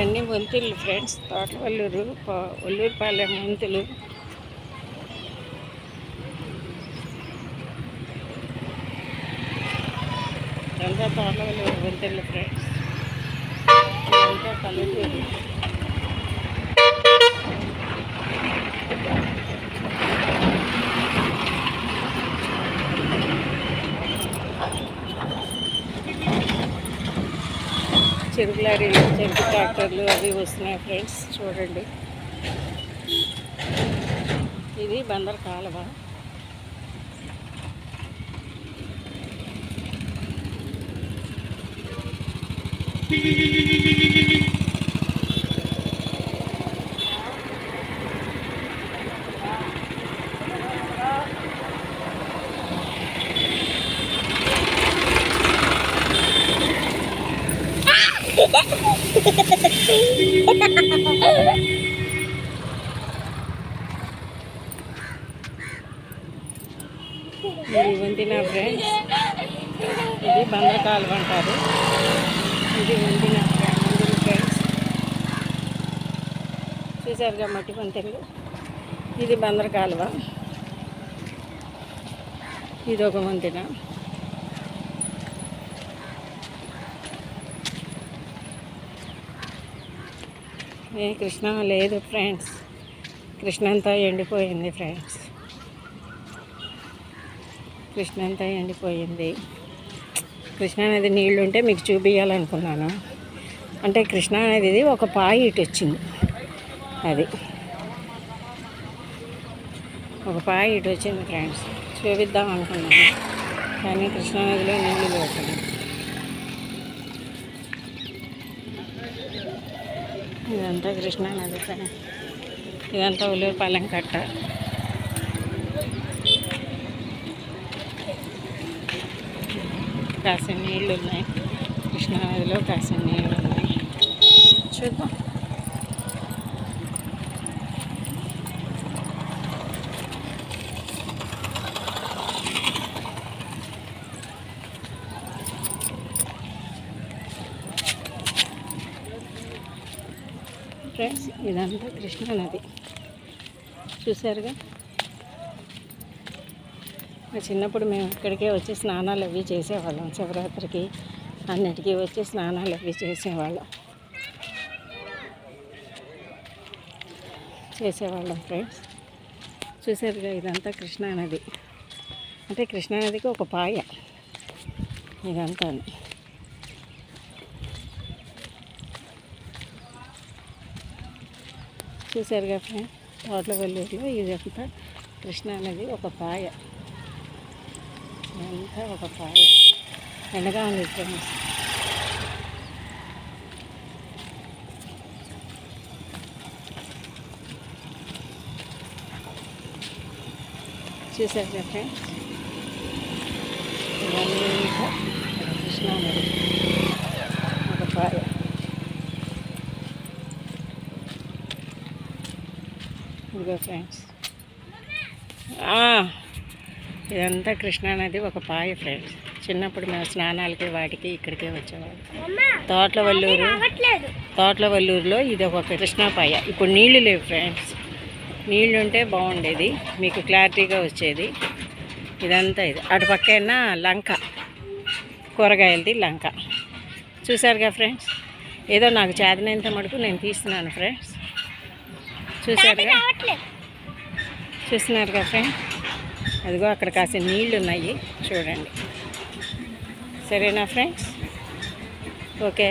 ఇవన్నీ వంతులు ఫ్రెండ్స్. తోటవల్లూరు ఒల్లూరుపాలెం వంతులు ఇదంతా తోటవల్లూరు వంతులు ఫ్రెండ్స్. ఇదంతా పల్లెటూరు చెరుకు లారీలు చెరుకు ట్రాక్టర్లు అవి వస్తున్నాయి ఫ్రెండ్స్. చూడండి. ఇది బందర్ కాలువ. ఇది వంతిన ఫ్రెండ్స్ ఇది బందర్ కాలువ అంటారు ఇది వంతిన ఫ్రెండ్ ఫ్రెండ్స్ చూసారుగా మట్టి వంతెలు ఇది బందర్ కాలువ ఇది ఒక వంతెన. ఏ కృష్ణ లేదు ఫ్రెండ్స్. కృష్ణ అంతా ఎండిపోయింది ఫ్రెండ్స్. కృష్ణ అంతా ఎండిపోయింది. కృష్ణ నది నీళ్ళు ఉంటే మీకు చూపించాలనుకున్నాను అంటే కృష్ణ నది ఒక పాయి ఇటు వచ్చింది. అది. ఒక పాయి ఇటు వచ్చింది ఫ్రెండ్స్. చూపిద్దాం అనుకున్నాను. కానీ కృష్ణా నదిలో నీళ్ళు లేవు. ఇదంతా కృష్ణా నది ఇదంతా ఉల్లూరుపాలెం కట్ట. కాసిన నీళ్ళు ఉన్నాయి కృష్ణా నదిలో కాసిన నీళ్ళు ఉన్నాయి చూద్దాం. ఫ్రెండ్స్ ఇదంతా కృష్ణా నది. చూసారుగా మా చిన్నప్పుడు మేము ఇక్కడికే వచ్చి స్నానాలు అవి చేసేవాళ్ళం. శివరాత్రికి అన్నిటికీ వచ్చి స్నానాలు అవి చేసేవాళ్ళం. చేసేవాళ్ళం ఫ్రెండ్స్. చూసారుగా ఇదంతా కృష్ణానది అంటే కృష్ణానదికి ఒక పాయ. ఇదంతా. చూసారుగా ఫ్రెండ్? తోటలవల్లూరులో ఇదంతా కృష్ణా నది ఒక పాయ. ఇదంతా ఒక పాయ. ఎండగా ఉంది ఫ్రెండ్స్ చూసారుగా ఫ్రెండ్స్ ఇదంతా కృష్ణా నది ఒక పాయ ఇదిగో ఫ్రెండ్స్ ఇదంతా కృష్ణానది ఒక పాయ ఫ్రెండ్స్ చిన్నప్పుడు మేము స్నానాలకి వాటికి ఇక్కడికే వచ్చేవాళ్ళం. తోటల వల్లూరు తోటల వల్లూరులో ఇది ఒక కృష్ణా పాయ. ఇప్పుడు నీళ్ళు లేవు ఫ్రెండ్స్ నీళ్ళు ఉంటే బాగుండేది. మీకు క్లారిటీగా వచ్చేది. ఇదంతా ఇది. అటు పక్కన లంక. కూరగాయలది లంక. చూసారుగా ఫ్రెండ్స్ ఏదో నాకు చేతనంత మటుకు నేను తీస్తున్నాను ఫ్రెండ్స్ చూసారుగా? చూస్తున్నారుగా ఫ్రెండ్? అదిగో అక్కడ కాసిన నీళ్ళు ఉన్నాయి చూడండి. సరేనా ఫ్రెండ్స్? ఓకే.